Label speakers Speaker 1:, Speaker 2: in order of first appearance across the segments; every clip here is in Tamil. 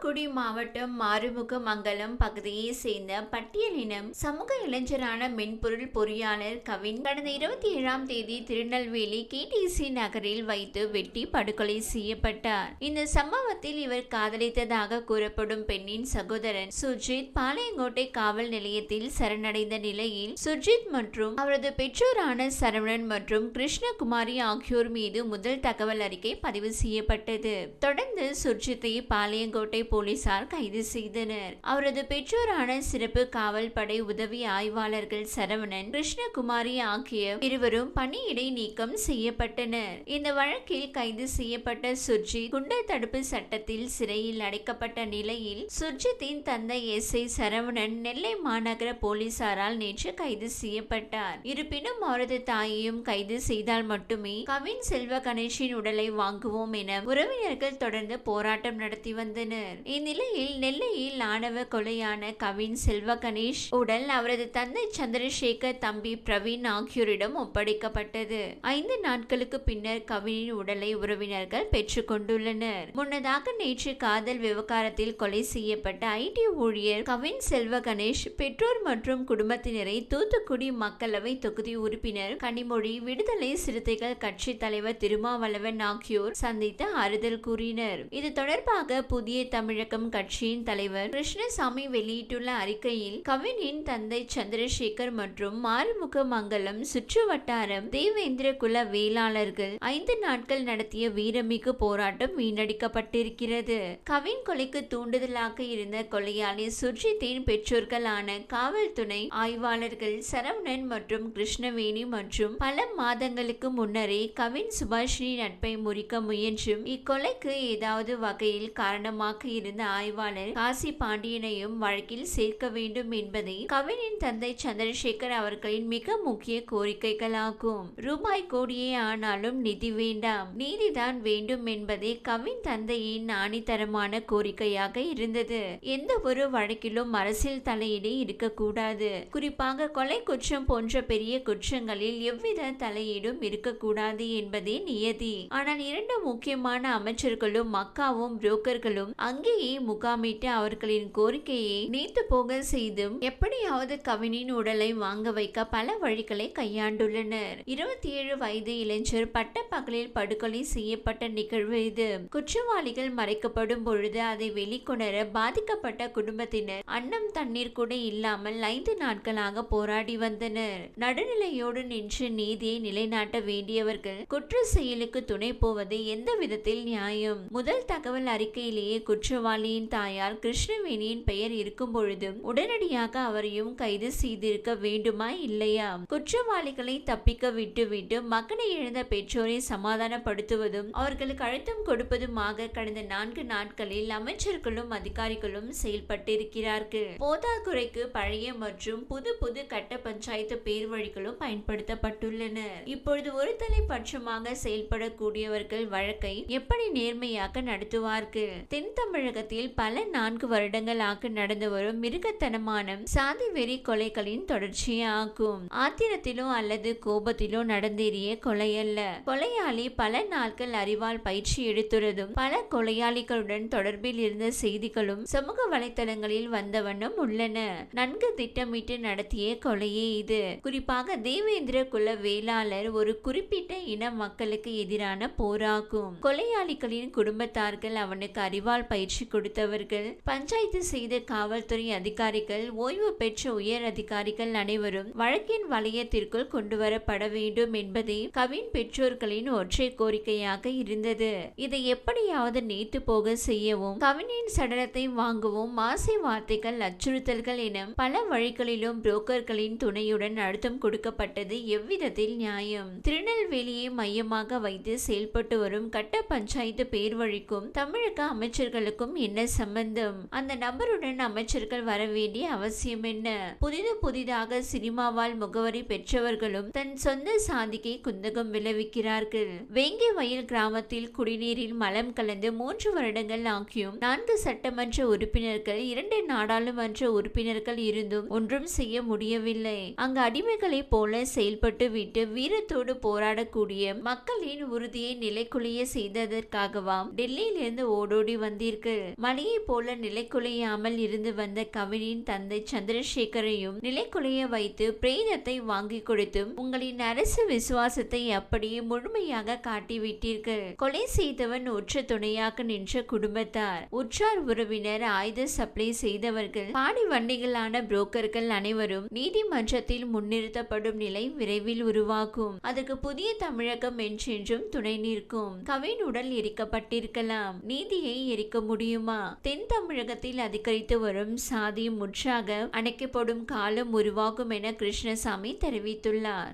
Speaker 1: தூத்துக்குடி மாவட்டம் மாறுமுகமங்கலம் பகுதியை சேர்ந்த பட்டியலினம் சமூக இளைஞரான மென்பொருள் பொறியாளர் கவின் கடந்த இருபத்தி ஏழாம் தேதி திருநெல்வேலி கேடிசி நகரில் வைத்து வெட்டி படுகொலை செய்யப்பட்டார். இந்த சம்பவத்தில் இவர் காதலித்ததாக கூறப்படும் பெண்ணின் சகோதரன் சுர்ஜித் பாளையங்கோட்டை காவல் நிலையத்தில் சரணடைந்த நிலையில் சுர்ஜித் மற்றும் அவரது பெற்றோரான சரவணன் மற்றும் கிருஷ்ணகுமாரி ஆகியோர் மீது முதல் தகவல் அறிக்கை பதிவு செய்யப்பட்டது. தொடர்ந்து சுர்ஜித்தை பாளையங்கோட்டை போலீசார் கைது செய்தனர். அவரது பெற்றோரான சிறப்பு காவல் படை உதவி ஆய்வாளர்கள் சரவணன் கிருஷ்ணகுமாரி ஆகிய இருவரும் பணியிடை நீக்கம் செய்யப்பட்டனர். இந்த வழக்கில் கைது செய்யப்பட்ட சுர்ஜித் குண்டர் தடுப்பு சட்டத்தில் சிறையில் அடைக்கப்பட்ட நிலையில் சுர்ஜித்தின் தந்தை எஸ். ஐ. சரவணன் நெல்லை மாநகர போலீசாரால் நேற்று கைது செய்யப்பட்டார். இருப்பினும் அவரது தாயையும் கைது செய்தால் மட்டுமே கவின் செல்வ கணேஷின் உடலை வாங்குவோம் என உறவினர்கள் தொடர்ந்து போராட்டம் நடத்தி வந்தனர். இந்நிலையில் நெல்லையில் ஆணவ கொலையான கவின் செல்வ கணேஷ் உடல் அவரது தந்தை சந்திரசேகர் தம்பி பிரவீன் ஆகியோரிடம் ஒப்படைக்கப்பட்டது. ஐந்து நாட்களுக்கு பின்னர் கவினின் உடலை உறவினர்கள் பெற்றுக் கொண்டுள்ளனர். முன்னதாக நேற்று காதல் விவகாரத்தில் கொலை செய்யப்பட்ட ஐடி ஊழியர் கவின் செல்வ கணேஷ் பெற்றோர் மற்றும் குடும்பத்தினரை தூத்துக்குடி மக்களவை தொகுதி உறுப்பினர் கனிமொழி விடுதலை சிறுத்தைகள் கட்சி தலைவர் திருமாவளவன் ஆகியோர் சந்தித்து ஆறுதல் கூறினர். இது தொடர்பாக புதிய தமிழ் தமிழகம் கட்சியின் தலைவர் கிருஷ்ணசாமி வெளியிட்டுள்ள அறிக்கையில் கவினின் தந்தை சந்திரசேகர் மற்றும் மாறுமுக மங்கலம் சுற்று வட்டாரம் தேவேந்திர குல வேளாளர்கள் ஐந்து நாட்கள் நடத்திய வீரமிகு போராட்டம் வீணடிக்கப்பட்டிருக்கிறது. கவின் கொலைக்கு தூண்டுதலாக இருந்த கொலையாளி சுர்ஜித்தின் பெற்றோர்களான காவல்துறை ஆய்வாளர்கள் சரவணன் மற்றும் கிருஷ்ணவேணி மற்றும் பல மாதங்களுக்கு முன்னரே கவின் சுபாஷினி நட்பை முறிக்க முயன்றும் இக்கொலைக்கு ஏதாவது வகையில் காரணமாக இருந்த ஆய்வாளர் காசி பாண்டியனையும் வழக்கில் சேர்க்க வேண்டும் என்பதை கவினின் தந்தை சந்திரசேகர் அவர்களின் மிக முக்கிய கோரிக்கைகளாகும். ரூபாய் கோடியே ஆனாலும் நிதி வேண்டாம். நீதிதான் வேண்டும் என்பதே கவின் தந்தையின் ஆணித்தரமான கோரிக்கையாக இருந்தது. எந்த ஒரு வழக்கிலும் அரசியல் தலையீடு இருக்கக்கூடாது. குறிப்பாக கொலை குற்றம் போன்ற பெரிய குற்றங்களில் எவ்வித தலையீடும் இருக்கக்கூடாது என்பதே நியதி. ஆனால் இரண்டு முக்கியமான அமைச்சர்களும் மக்காவும் புரோக்கர்களும் அங்கே அங்கேயே முகாமிட்டு அவர்களின் கோரிக்கையை நீத்து போக செய்தும் எப்படியாவது கவினின் உடலை வாங்க வைக்க பல வழிகளை கையாண்டுள்ளனர். இருபத்தி ஏழு வயது இளைஞர் பட்டப்பகலில் படுகொலை செய்யப்பட்ட நிகழ்வு இது. குற்றவாளிகள் மறைக்கப்படும் பொழுது அதை வெளிக்கொணர பாதிக்கப்பட்ட குடும்பத்தினர் அன்னம் தண்ணீர் கூட இல்லாமல் ஐந்து நாட்களாக போராடி வந்தனர். நடுநிலையோடு நின்று நீதியை நிலைநாட்ட வேண்டியவர்கள் குற்ற செயலுக்கு துணை போவது எந்த விதத்தில் நியாயம்? முதல் தகவல் அறிக்கையிலேயே குற்றவாளியின் தாயார் கிருஷ்ணவேணியின் பெயர் இருக்கும் பொழுதும் உடனடியாக அவரையும் கைது செய்திருக்க வேண்டுமா இல்லையா? குற்றவாளிகளை தப்பிக்க விட்டுவிட்டு மகனை இழந்த பெற்றோரை சமாதானப்படுத்துவதும் அவர்களுக்கு அழுத்தம் கொடுப்பதுமாக கடந்த நான்கு நாட்களில் அமைச்சர்களும் அதிகாரிகளும் செயல்பட்டிருக்கிறார்கள். போதாக்குறைக்கு பழைய மற்றும் புது புது கட்ட பஞ்சாயத்து பேர் வழிகளும் பயன்படுத்தப்பட்டுள்ளன இப்பொழுது ஒரு தலைப்பட்சமாக செயல்படக்கூடியவர்கள் வழக்கை எப்படி நேர்மையாக நடத்துவார்கள்? தென் தமிழ் தமிழகத்தில் பல நான்கு வருடங்களாக நடந்து வரும் மிருகத்தனமான சாதி வெறி கொலைகளின் தொடர்ச்சியாகும். ஆத்திரத்திலோ அல்லது கோபத்திலோ நடந்தேறிய கொலை அல்ல கொலையாளி பல நாட்கள் அறிவால் பயிற்சி எடுத்துள்ளதும் பல கொலையாளிகளுடன் தொடர்பில் இருந்த செய்திகளும் சமூக வலைத்தளங்களில் வந்தவண்ணம் உள்ளன. நன்கு திட்டமிட்டு நடத்திய கொலையே இது. குறிப்பாக தேவேந்திர குல வேளாளர் ஒரு குறிப்பிட்ட இன மக்களுக்கு எதிரான போராகும். கொலையாளிகளின் குடும்பத்தார்கள் அவனுக்கு அறிவால் பயிற்சி கொடுத்தவர்கள் பஞ்சாயத்து செய்த காவல்துறை அதிகாரிகள் ஓய்வு பெற்ற உயர் அதிகாரிகள் அனைவரும் வழக்கின் வளையத்திற்குள் கொண்டு வரப்பட வேண்டும் என்பதே கவின் பெற்றோர்களின் ஒற்றை கோரிக்கையாக இருந்தது. இதை எப்படியாவது நீத்து போக செய்யவும் கவினின் சடலத்தை வாங்கவும் மாசை வார்த்தைகள் அச்சுறுத்தல்கள் என பல வழிகளிலும் புரோக்கர்களின் துணையுடன் அழுத்தம் கொடுக்கப்பட்டது எவ்விதத்தில் நியாயம்? திருநெல்வேலியை மையமாக வைத்து செயல்பட்டு வரும் கட்ட பஞ்சாயத்து பேர் வழிக்கும் தமிழக அமைச்சர்களுக்கும் என்ன சம்பந்தம்? அந்த நபருடன் அமைச்சர்கள் வர வேண்டிய அவசியம் என்ன? புதிது புதிதாக சினிமாவால் முகவரி பெற்றவர்களும் தன் சொந்த சாதிக்கை குந்தகம் விளைவிக்கிறார்கள். வேங்கை வயல் கிராமத்தில் குடிநீரில் மலம் கலந்து மூன்று வருடங்கள் ஆகியும் நான்கு சட்டமன்ற உறுப்பினர்கள் இரண்டு நாடாளுமன்ற உறுப்பினர்கள் இருந்தும் ஒன்றும் செய்ய முடியவில்லை. அங்கு அடிமைகளைப் போல செயல்பட்டு விட்டு வீரத்தோடு போராடக்கூடிய மக்களின் உறுதியை நிலைக்குலைய செய்ததற்காகவாம் டெல்லியிலிருந்து ஓடோடி வந்தீர்கள். விட்டீர்கள் மலையை போல நிலைக்குலையாமல் இருந்து வந்த கவினின் தந்தை சந்திரசேகரையும் நிலைக்குலைய வைத்து பிரேதத்தை வாங்கி கொடுத்தும் உங்களின் அரசு விசுவாசத்தை அப்படியே முழுமையாக காட்டிவிட்டீர்கள். கொலை செய்தவன் உற்ற துணையாக நின்ற குடும்பத்தார். உற்றார் உறவினர் ஆயுத சப்ளை செய்தவர்கள். பாடி வண்டிகளான புரோக்கர்கள் அனைவரும் நீதிமன்றத்தில் முன்னிறுத்தப்படும் நிலை விரைவில் உருவாகும். அதற்கு புதிய தமிழகம் என்றென்றும் துணை நிற்கும். கவின் உடல் எரிக்கப்பட்டிருக்கலாம். நீதியை எரிக்க முடியுமா? தென் தமிழகத்தில் அதிகரித்து வரும் சாதி முற்றாக அணைக்கப்படும் காலம் உருவாகும் என கிருஷ்ணசாமி தெரிவித்துள்ளார்.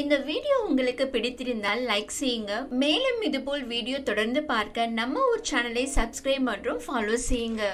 Speaker 1: இந்த வீடியோ உங்களுக்கு பிடித்திருந்தால் லைக் செய்யுங்க. மேலும் இதுபோல் வீடியோ தொடர்ந்து பார்க்க நம்ம ஒரு சேனலை சப்ஸ்கிரைப் மற்றும் ஃபாலோ செய்யுங்க.